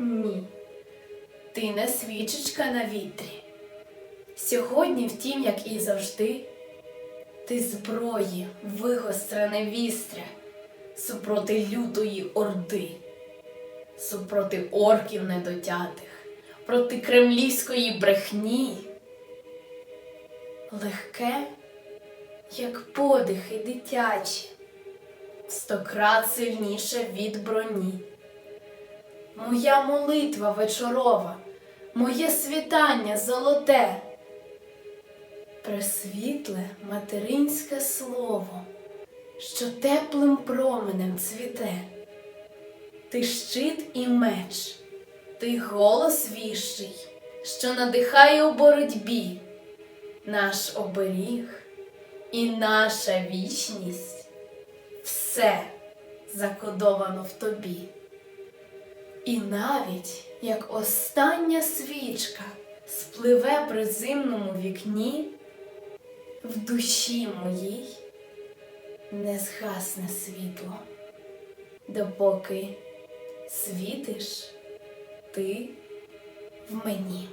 Ні. Ти не свічечка на вітрі. Сьогодні, втім, як і завжди, ти зброї вигострене вістря супроти лютої орди, супроти орків недотятих, проти кремлівської брехні. Легке, як подихи дитячі, стократ сильніше від броні. Моя молитва вечорова, моє світання золоте, пресвітле материнське слово, що теплим променем цвіте. Ти щит і меч, ти голос віщий, що надихає у боротьбі, наш оберіг і наша вічність все закодовано в тобі. І навіть як остання свічка спливе при зимному вікні, в душі моїй не згасне світло, допоки світиш ти в мені.